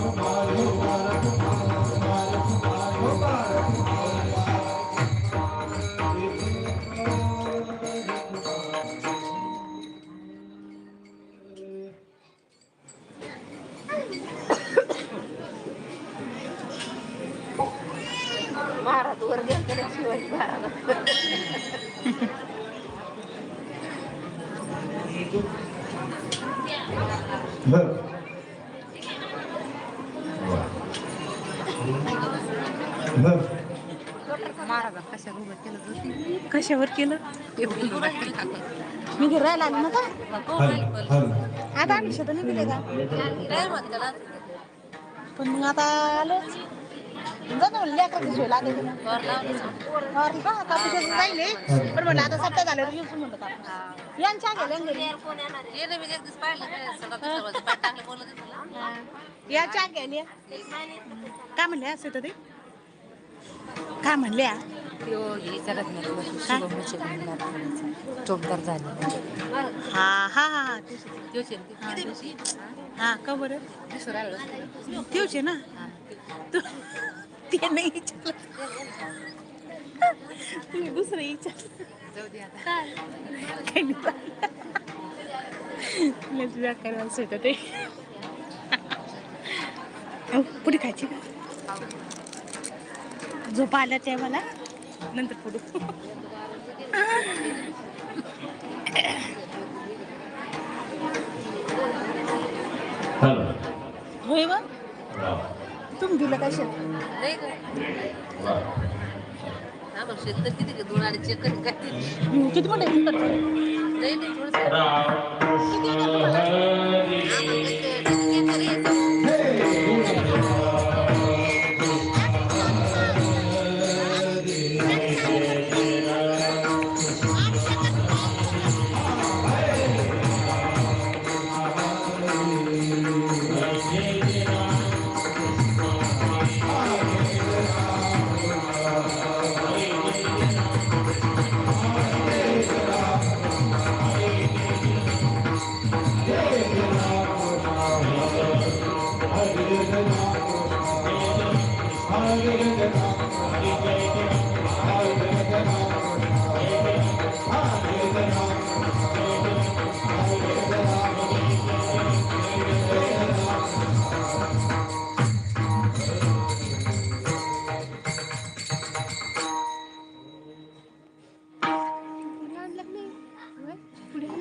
महाराज महाराज कशाला उभं केलं होतं? कशावर केलं. मी राहायला आले ना का हल हल आता आम्ही शेतात नाही गेले का. पण मग आता आलो. जातो लेकराची सोय लागेल. राहिले. पण म्हणलं आता सप्ताह झाल्यावर म्हणलं का? यांच्या गेल्या गेल्या काय म्हणल्या असं ते काय म्हणल्या चोपदार झाले. हा हा हा हा. का बरं? आहे ना? तू ते नाही विचारलं. तुम्ही दुसरं विचार जाऊ दे आता. काही नाही. करायला होतं. ते अहो, पुढे खायची का? झोप आल्या त्या मला. नंतर पुढे हल. होय व तुम्ही दिलं कशा नाही गं. हा मग शेत तर किती का? दोन काय? ते? हम्म, किती मोठे आहे किती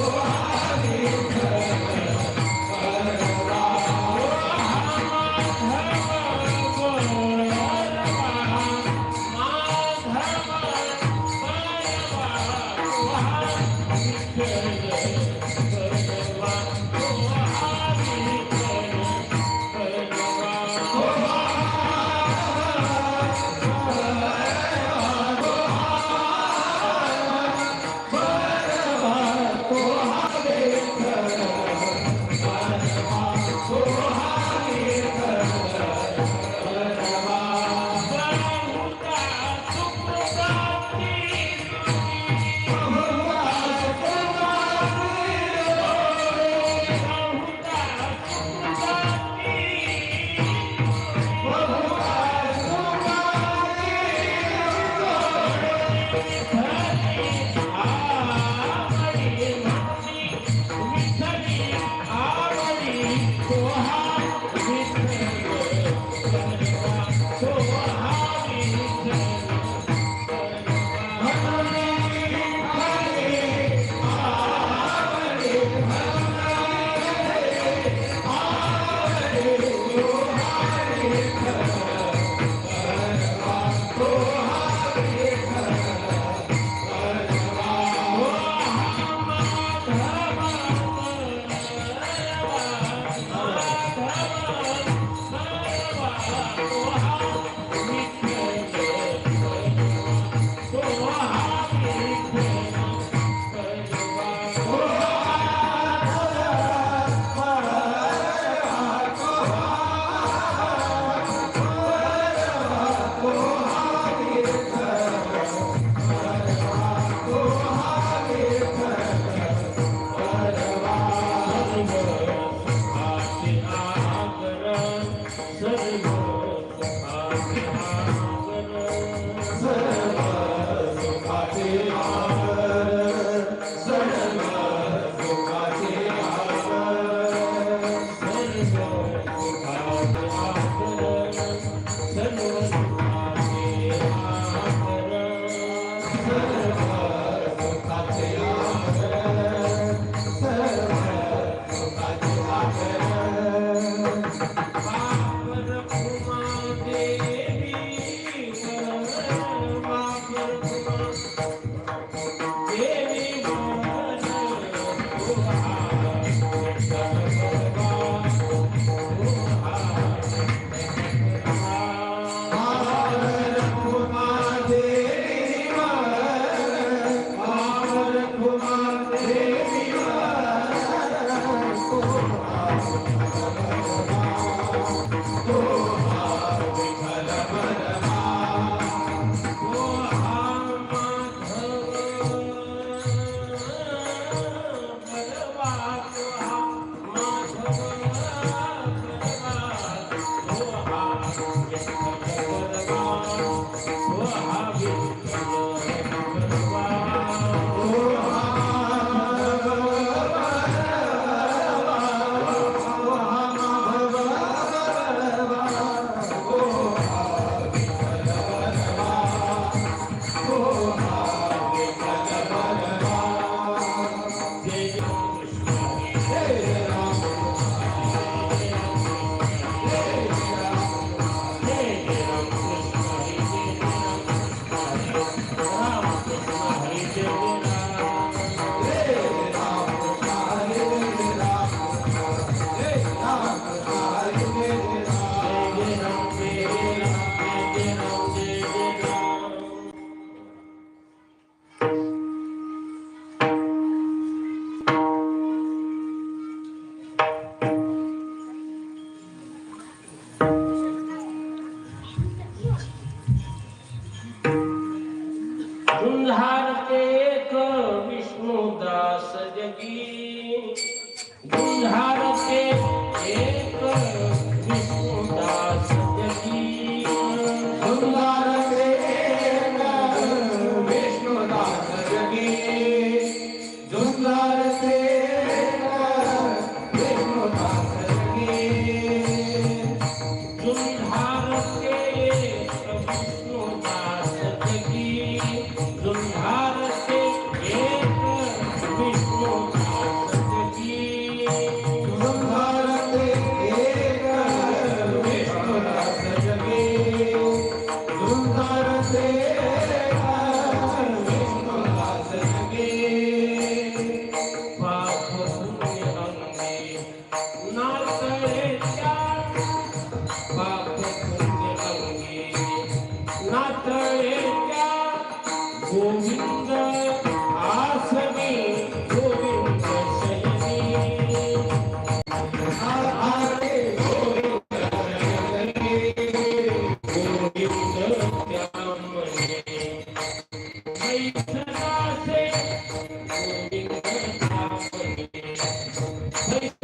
Oh! আল্লাহর faith